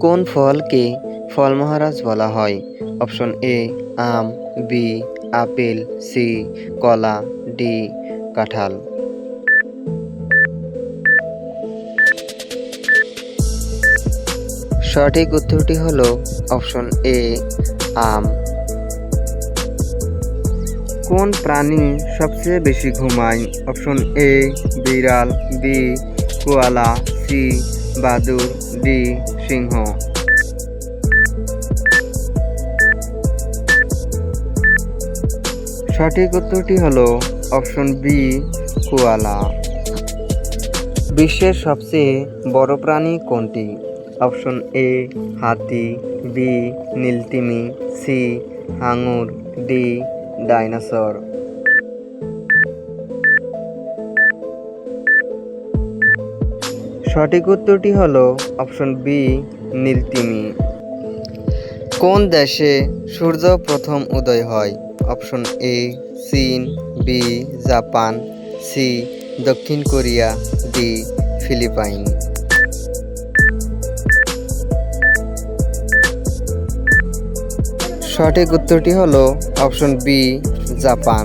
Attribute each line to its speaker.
Speaker 1: কোন ফলকে ফল মহারাজ বলা হয়? অপশন এ, আম, বি, আপেল, সি, কলা, ডি, কাঁঠাল। সঠিক উত্তরটি হলো অপশন এ, আম। কোন প্রাণী সবচেয়ে বেশি ঘুমায়? অপশন এ, বিড়াল, বি, কোয়ালা, সি বাদুর ডি, সিংহ। সঠিক উত্তরটি হলো অপশন বি, কোয়ালা। বিশ্বের সবচেয়ে বড় প্রাণী কোনটি? অপশন এ, হাতি, বি, নীলতিমি, সি হাঙর ডি, ডাইনোসর। সঠিক উত্তরটি হলো অপশন বি, নীলতিমি। কোন দেশে সূর্য প্রথম উদয় হয়? অপশন এ, চীন, বি, জাপান, সি, দক্ষিণ কোরিয়া, ডি, ফিলিপাইন। সঠিক উত্তরটি হলো অপশন বি, জাপান।